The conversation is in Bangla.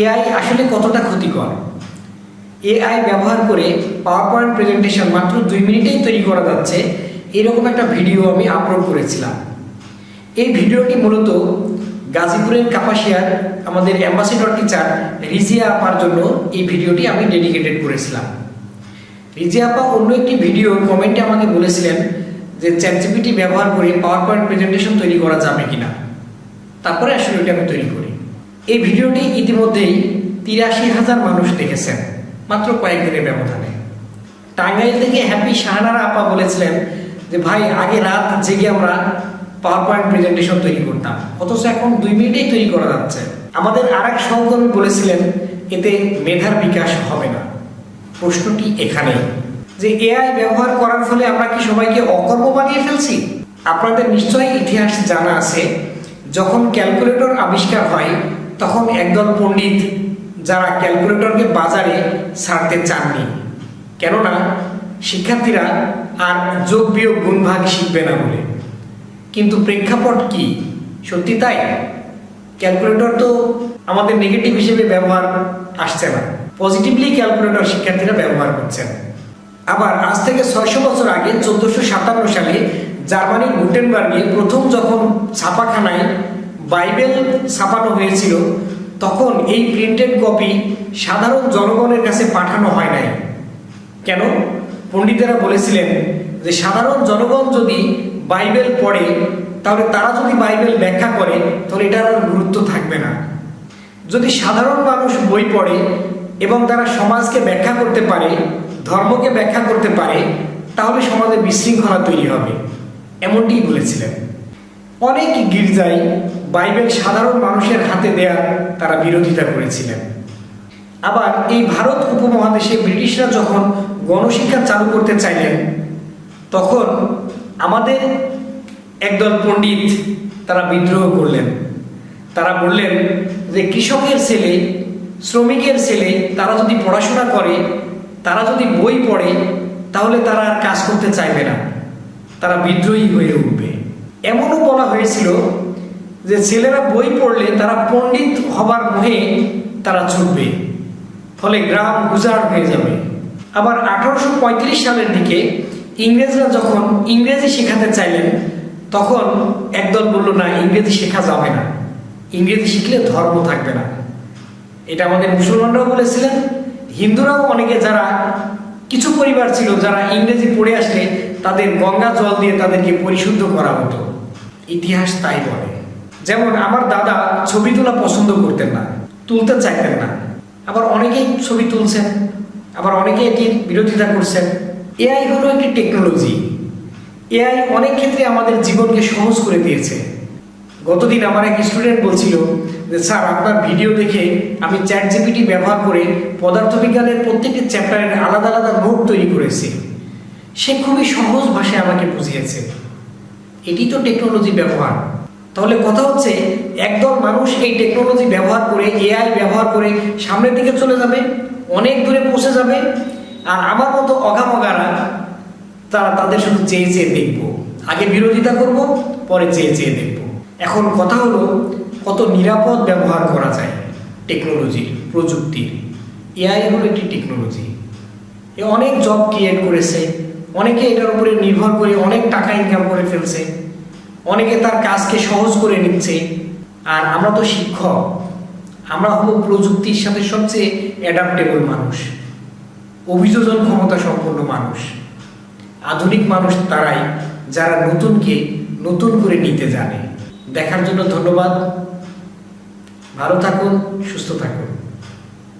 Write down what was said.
এআই আসলে কতটা ক্ষতিকর? এআই ব্যবহার করে পাওয়ার পয়েন্ট প্রেজেন্টেশন মাত্র দুই মিনিটেই তৈরি করা যাচ্ছে। এরকম একটা ভিডিও আমি আপলোড করেছিলাম। এই ভিডিওটি মূলত গাজীপুরের কাপাসিয়ার আমাদের অ্যাম্বাসিডর টিচার রিজিয়া আপার জন্য এই ভিডিওটি আমি ডেডিকেটেড করেছিলাম। রিজিয়া আপা অন্য একটি ভিডিও কমেন্টে আমাকে বলেছিলেন যে চ্যাটজিপিটি ব্যবহার করে পাওয়ার পয়েন্ট প্রেজেন্টেশন তৈরি করা যাবে কিনা। তারপরে আসলে ওইটা আমি তৈরি করি। এই ভিডিওটি ইতিমধ্যেই তিরাশি হাজার মানুষ দেখেছেন, মাত্র কয়েকদিনের ব্যবধানে। টাঙ্গাইল থেকে হ্যাপি শাহানারা আপা বলেছিলেন যে, ভাই, আগে রাত জেগে আমরা পাওয়ার পয়েন্ট প্রেজেন্টেশন তৈরি করতাম, অথচ এখন দুই মিনিটেই তৈরি করা যাচ্ছে। আমাদের আর এক সহকর্মী বলেছিলেন, এতে মেধার বিকাশ হবে না। প্রশ্নটি এখানেই। যে, এআই ব্যবহার করার ফলে আমরা কি সবাইকে অকর্ম বানিয়ে ফেলছি? আপনাদের নিশ্চয়ই ইতিহাস জানা আছে, যখন ক্যালকুলেটর আবিষ্কার হয় তখন একদল পণ্ডিত যারা ক্যালকুলেটরকে বাজারে ছাড়তে চাননি। কেননা শিক্ষার্থীরা আর যোগ বিয়োগ গুণভাগ শিখবে না বলে। কিন্তু প্রেক্ষাপট কি? সত্যি তাই? ক্যালকুলেটর তো আমাদের নেগেটিভ হিসেবে ব্যবহার আসছে না। পজিটিভলি ক্যালকুলেটর শিক্ষার্থীরা ব্যবহার করছেন। আবার আজ থেকে ছয়শো বছর আগে চোদ্দশো সাতান্ন সালে জার্মানির গুটেনবার্গে প্রথম যখন ছাপাখানায় বাইবেল ছাপানো হয়েছিল, তখন এই প্রিন্টেড কপি সাধারণ জনগণের কাছে পাঠানো হয় নাই। কেন? পণ্ডিতেরা বলেছিলেন যে সাধারণ জনগণ যদি বাইবেল পড়ে, তাহলে তারা যদি বাইবেল ব্যাখ্যা করে, তাহলে এটার আর গুরুত্ব থাকবে না। যদি সাধারণ মানুষ বই পড়ে এবং তারা সমাজকে ব্যাখ্যা করতে পারে, ধর্মকে ব্যাখ্যা করতে পারে, তাহলে সমাজে বিশৃঙ্খলা তৈরি হবে, এমনটিই বলেছিলেন। অনেক গির্জায় বাইবেল সাধারণ মানুষের হাতে দেওয়ার তারা বিরোধিতা করেছিলেন। আবার এই ভারত উপমহাদেশে ব্রিটিশরা যখন গণশিক্ষা চালু করতে চাইলেন, তখন আমাদের একদল পণ্ডিত তারা বিদ্রোহ করলেন। তারা বললেন যে কৃষকের ছেলে, শ্রমিকের ছেলে, তারা যদি পড়াশোনা করে, তারা যদি বই পড়ে, তাহলে তারা আর কাজ করতে চাইবে না। তারা বিদ্রোহী হয়ে উঠবে। এমনও বলা হয়েছিল যে ছেলেরা বই পড়লে তারা পণ্ডিত হবার মোহে তারা ছুটবে। ফলে গ্রাম গুজার হয়ে যাবে। আবার আঠারোশো পঁয়ত্রিশ সালের দিকে ইংরেজরা যখন ইংরেজি শেখাতে চাইলেন, তখন একদল বলল, না, ইংরেজি শেখা যাবে না। ইংরেজি শিখলে ধর্ম থাকবে না। এটা আমাদের মুসলমানরাও বলেছিলেন। হিন্দুরাও অনেকে যারা, কিছু পরিবার ছিল যারা ইংরেজি পড়ে আসলে তাদের গঙ্গা জল দিয়ে তাদেরকে পরিশুদ্ধ করা হতো। ইতিহাস তাই বলে। যেমন আমার দাদা ছবি তোলা পছন্দ করতেন না, তুলতে চাইতেন না। আবার অনেকেই ছবি তুলছেন, আবার অনেকে এটির বিরোধিতা করছেন। এআই হলো একটি টেকনোলজি। এআই অনেক ক্ষেত্রে আমাদের জীবনকে সহজ করে দিয়েছে। গতদিন আমার এক স্টুডেন্ট বলছিল যে, স্যার, আপনার ভিডিও দেখে আমি চ্যাট জিপিটি ব্যবহার করে পদার্থবিজ্ঞানের প্রত্যেকটি চ্যাপ্টারের আলাদা আলাদা নোট তৈরি করেছি। সে খুবই সহজ ভাষায় আমাকে বুঝিয়েছে। এটি তো টেকনোলজি ব্যবহার। তাহলে কথা হচ্ছে, একদল মানুষ এই টেকনোলজি ব্যবহার করে এআই ব্যবহার করে সামনের দিকে চলে যাবে, অনেক দূরে পৌঁছে যাবে, আর আমার মতো অগামগারা তারা তাদের শুধু চেয়ে চেয়ে দেখব। আগে বিরোধিতা করব, পরে চেয়ে চেয়ে দেখব। এখন কথা হলো, কত নিরাপদ ব্যবহার করা যায় টেকনোলজির প্রযুক্তির। এআই হলো একটি টেকনোলজি এ অনেক জব ক্রিয়েট করেছে, অনেকে এটার উপরে নির্ভর করে, অনেক টাকা ইনকাম করে ফেলছে। অনেকে তার কাজকে সহজ করে নিচ্ছে, আর আমরা তো শিক্ষক। আমরা হলো প্রযুক্তির সাথে সবচেয়ে অ্যাডাপ্টেবল মানুষ। অভিযোজন ক্ষমতা সম্পন্ন মানুষ। আধুনিক মানুষ তারাই, যারা নতুনকে নতুন করে নিতে জানে। দেখার জন্য ধন্যবাদ। ভালো থাকুন, সুস্থ থাকুন।